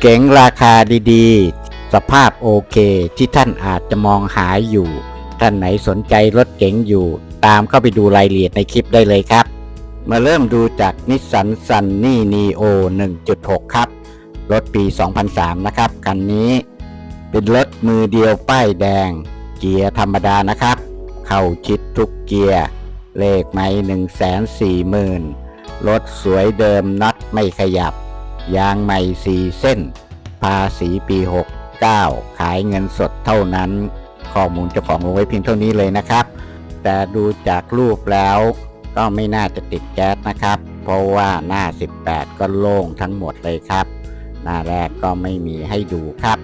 เก๋งราคาดีๆ สภาพโอเคที่ท่านอาจจะมองหาอยู่ ท่านไหนสนใจรถเก๋งอยู่ ตามเข้าไปดูรายละเอียดในคลิปได้เลยครับ มาเริ่มดูจากนิสสันซันนี่นีโอ1.6 ครับ รถปี 2003 นะครับ คันนี้เป็นรถมือเดียวป้ายแดง เกียร์ธรรมดานะครับ เข้าชิดทุกเกียร์ เลขไม่1 4 0 0 0 0รถสวยเดิมน็อตไม่ขยับ ยางใหม่4เส้น ภาษีปี 69 ขายเงินสดเท่านั้น ข้อมูลเจ้าของลงไว้เพียงเท่านี้เลยนะครับ แต่ดูจากรูปแล้วก็ไม่น่าจะติดแก๊สนะครับ เพราะว่าหน้า 18 ก็โล่งทั้งหมดเลยครับ หน้าแรกก็ไม่มีให้ดูครับ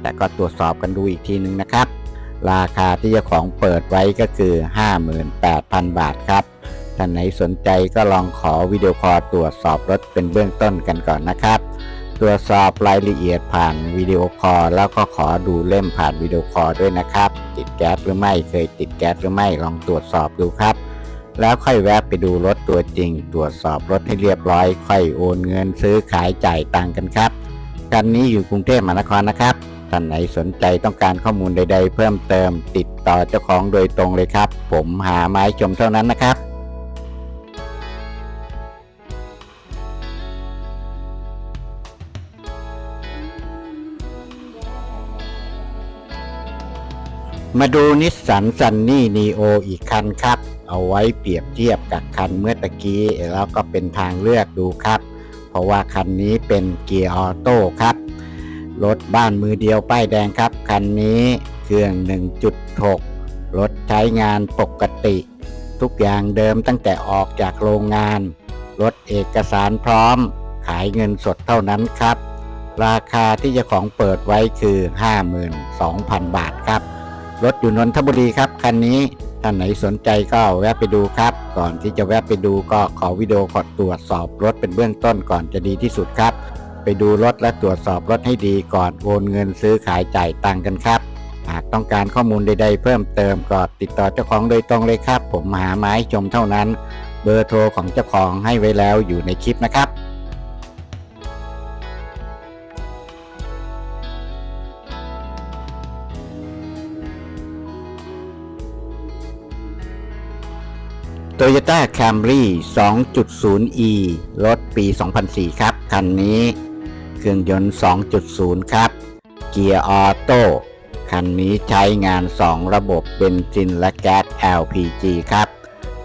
แต่ก็ตรวจสอบกันดูอีกทีนึงนะครับ ราคาที่เจ้าของเปิดไว้ก็คือ 58,000 บาทครับ ท่านไหนสนใจก็ลองขอวิดีโอคอลตรวจสอบรถเป็นเบื้องต้นกันก่อนนะครับ ตรวจสอบรายละเอียดผ่านวิดีโอคอลแล้วก็ขอดูเล่มผ่านวิดีโอคอลด้วยนะครับ ติดแก๊สหรือไม่เคยติดแก๊สหรือไม่ลองตรวจสอบดูครับ แล้วค่อยแวะไปดูรถตัวจริง ตรวจสอบรถให้เรียบร้อย ค่อยโอนเงินซื้อขายจ่ายตังค์กันครับคันนี้อยู่กรุงเทพมหานครนะครับท่านไหนสนใจต้องการข้อมูลใด ๆ เพิ่มเติม ติดต่อเจ้าของโดยตรงเลยครับ ผมหาไม้ชมเท่านั้นนะครับ มาดูนิสสันซันนี่นีโออีกคันครับ เอาไว้เปรียบเทียบกับคันเมื่อตะกี้ แล้วก็เป็นทางเลือกดูครับ เพราะว่าคันนี้เป็นเกียร์ออโต้ครับ รถบ้านมือเดียวป้ายแดงครับ คันนี้เครื่อง 1.6 รถใช้งานปกติ ทุกอย่างเดิมตั้งแต่ออกจากโรงงาน รถเอกสารพร้อม ขายเงินสดเท่านั้นครับ ราคาที่เจ้าของเปิดไว้คือ 52,000 บาทครับ รถอยู่นนทบุรีครับคันนี้ท่านไหนสนใจก็แวะไปดูครับ ก่อนที่จะแวะไปดูก็ขอวิดีโอขอตรวจสอบรถเป็นเบื้องต้นก่อนจะดีที่สุดครับ ไปดูรถและตรวจสอบรถให้ดีก่อนโอนเงินซื้อขายจ่ายตังค์กันครับ หากต้องการข้อมูลใด ๆ เพิ่มเติมก็ติดต่อเจ้าของโดยตรงเลยครับ ผมหาไม้ชมเท่านั้น เบอร์โทรของเจ้าของให้ไว้แล้วอยู่ในคลิปนะครับ Toyota Camry 2.0e รถปี 2004 ครับ คันนี้เครื่องยนต์ 2.0 ครับ เกียร์ออโต้ คันนี้ใช้งาน 2 ระบบเบนซินและแก๊ส LPG ครับ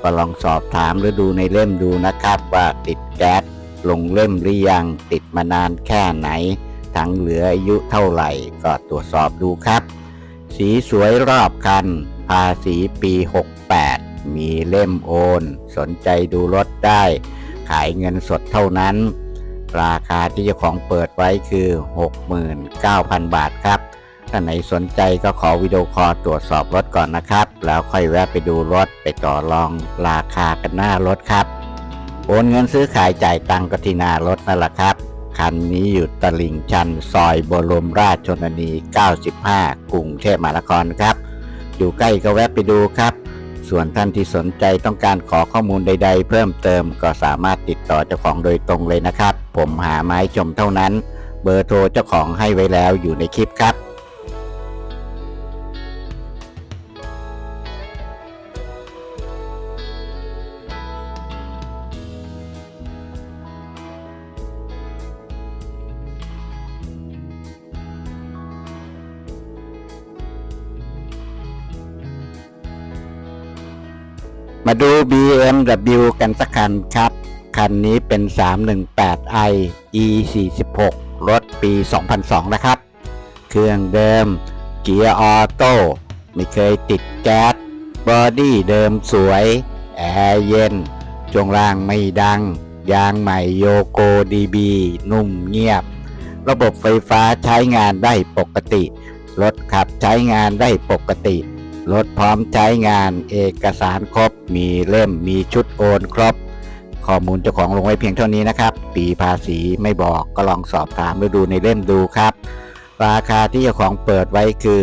ก็ลองสอบถามหรือดูในเล่มดูนะครับ ว่าติดแก๊สลงเล่มหรือยัง ติดมานานแค่ไหน ทั้งเหลืออายุเท่าไหร่ ก็ตรวจสอบดูครับ สีสวยรอบคัน ภาษีปี 68 มีเล่มโอน สนใจดูรถได้ ขายเงินสดเท่านั้น ราคาที่เจ้าของเปิดไว้คือ 69,000 บาทครับ ถ้าไหนสนใจก็ขอวิดีโอคอลตรวจสอบรถก่อนนะครับ แล้วค่อยแวะไปดูรถไปต่อรองราคากันหน้ารถครับ โอนเงินซื้อขายจ่ายตังก็ที่หน้ารถนั่นแหละครับคันนี้อยู่ตลิ่งชัน ซอยบรมราชชนนี 95 กรุงเทพมหานครครับ อยู่ใกล้ก็แวะไปดูครับ ส่วนท่านที่สนใจต้องการขอข้อมูลใด ๆ เพิ่มเติมก็สามารถติดต่อเจ้าของโดยตรงเลยนะครับ ผมหาไม้ชมเท่านั้น เบอร์โทรเจ้าของให้ไว้แล้วอยู่ในคลิปครับ มาดู BMW กันสักคันครับ คันนี้เป็น 318i e 4 6 รถปี 2002 นะครับ เครื่องเดิม เกียร์ออโต้ ไม่เคยติดแก๊ส บอดี้เดิมสวย แอร์เย็น ช่วงล่างไม่ดัง ยางใหม่โยโกดีบี นุ่มเงียบ ระบบไฟฟ้าใช้งานได้ปกติ รถขับใช้งานได้ปกติ รถพร้อมใช้งานเอกสารครบ มีเล่มมีชุดโอนครบ ข้อมูลเจ้าของลงไว้เพียงเท่านี้นะครับ ปีภาษีไม่บอกก็ลองสอบถามหรือดูในเล่มดูครับ ราคาที่เจ้าของเปิดไว้คือ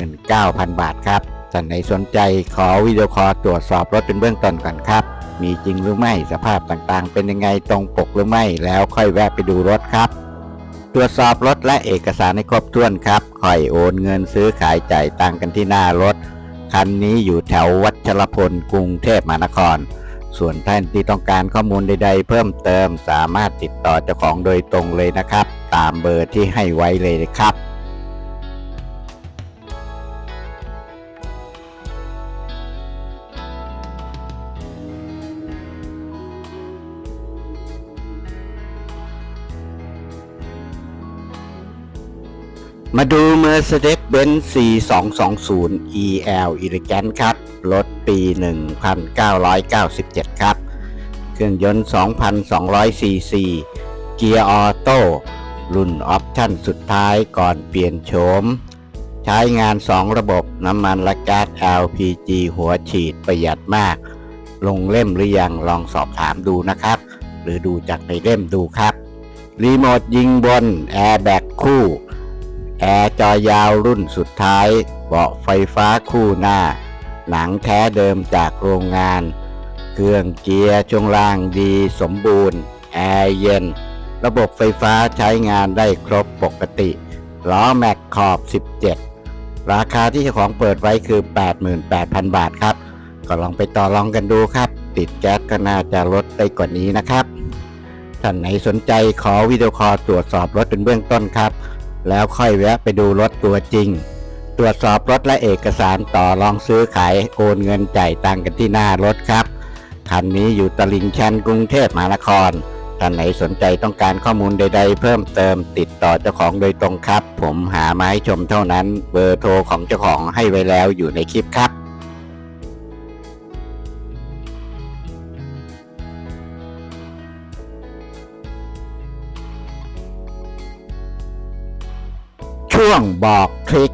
89,000 บาทครับท่านไหนสนใจขอวิดีโอคอลตรวจสอบรถเป็นเบื้องต้นก่อนครับ มีจริงหรือไม่สภาพต่างๆ เป็นยังไงตรงปกหรือไม่แล้วค่อยแวะไปดูรถครับ ตรวจสอบรถและเอกสารให้ครบถ้วนครับค่อยโอนเงินซื้อขายจ่ายตังกันที่หน้ารถ คันนี้อยู่แถววัชรพลกรุงเทพมหานคร ส่วนท่านที่ต้องการข้อมูลใดๆ เพิ่มเติมสามารถติดต่อเจ้าของโดยตรงเลยนะครับ ตามเบอร์ที่ให้ไว้เลยครับมาดู Mercedes-Benz C220 EL Elegant ครับ รถปี 1997 ครับ เครื่องยนต์ 2,200 ซีซี เกียร์ออโต้ รุ่นออปชั่นสุดท้ายก่อนเปลี่ยนโฉม ใช้งาน 2 ระบบน้ำมันและก๊าซ LPG หัวฉีดประหยัดมาก ลงเล่มหรือยังลองสอบถามดูนะครับ หรือดูจากในเล่มดูครับ รีโมทยิงบน แอร์แบ็กคู่ แอร์จอยาวรุ่นสุดท้าย เบาะไฟฟ้าคู่หน้า หนังแท้เดิมจากโรงงาน เครื่องเกียร์ช่วงล่างดีสมบูรณ์ แอร์เย็น ระบบไฟฟ้าใช้งานได้ครบปกติ ล้อแม็กขอบ 17 ราคาที่เจ้าของเปิดไว้คือ 88,000 บาทครับ ก็ลองไปต่อรองกันดูครับ ติดแก๊สก็น่าจะลดได้กว่านี้นะครับ ท่านไหนสนใจขอวิดีโอคอลตรวจสอบรถเป็นเบื้องต้นครับ แล้วค่อยแวะไปดูรถตัวจริง ตรวจสอบรถและเอกสารต่อรองซื้อขายโอนเงินจ่ายตังกันที่หน้ารถครับคันนี้อยู่ตลิ่งชันกรุงเทพมหานครท่านไหนสนใจต้องการข้อมูลใด ๆ เพิ่มเติมติดต่อเจ้าของโดยตรงครับ ผมหาไม้ชมเท่านั้น เบอร์โทรของเจ้าของให้ไว้แล้วอยู่ในคลิปครับ ช่วงบอกทริค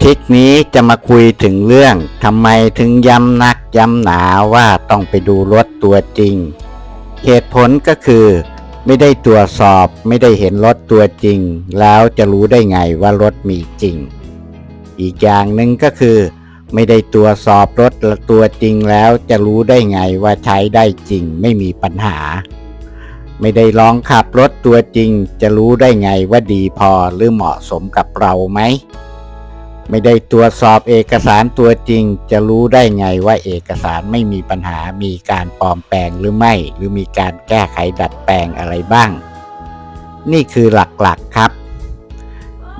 ทริคนี้จะมาคุยถึงเรื่องทำไมถึงย้ำนักย้ำหนาว่าต้องไปดูรถตัวจริง เหตุผลก็คือ ไม่ได้ตรวจสอบไม่ได้เห็นรถตัวจริง แล้วจะรู้ได้ไงว่ารถมีจริง อีกอย่างหนึ่งก็คือ ไม่ได้ตรวจสอบรถตัวจริงแล้วจะรู้ได้ไงว่าใช้ได้จริงไม่มีปัญหา ไม่ได้ลองขับรถตัวจริง จะรู้ได้ไงว่าดีพอหรือเหมาะสมกับเราไหม ไม่ได้ตรวจสอบเอกสารตัวจริง จะรู้ได้ไงว่าเอกสารไม่มีปัญหามีการปลอมแปลงหรือไม่ หรือมีการแก้ไขดัดแปลงอะไรบ้าง นี่คือหลักๆครับ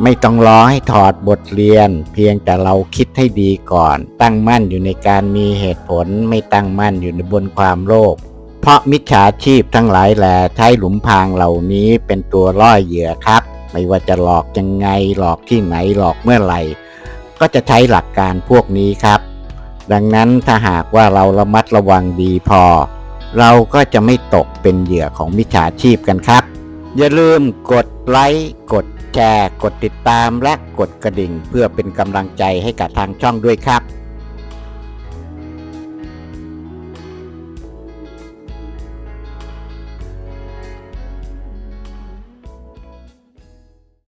ไม่ต้องรอให้ถอดบทเรียน เพียงแต่เราคิดให้ดีก่อน ตั้งมั่นอยู่ในการมีเหตุผล ไม่ตั้งมั่นอยู่ในบนความโลภ เพราะมิจฉาชีพทั้งหลายแหลใช้หลุมพรางเหล่านี้เป็นตัวล่อเหยื่อครับ ไม่ว่าจะหลอกยังไงหลอกที่ไหนหลอกเมื่อไหร่ ก็จะใช้หลักการพวกนี้ครับ ดังนั้นถ้าหากว่าเราระมัดระวังดีพอ เราก็จะไม่ตกเป็นเหยื่อของมิจฉาชีพกันครับ อย่าลืมกดไลค์กดแชร์กดติดตามและกดกระดิ่ง เพื่อเป็นกำลังใจให้กับทางช่องด้วยครับ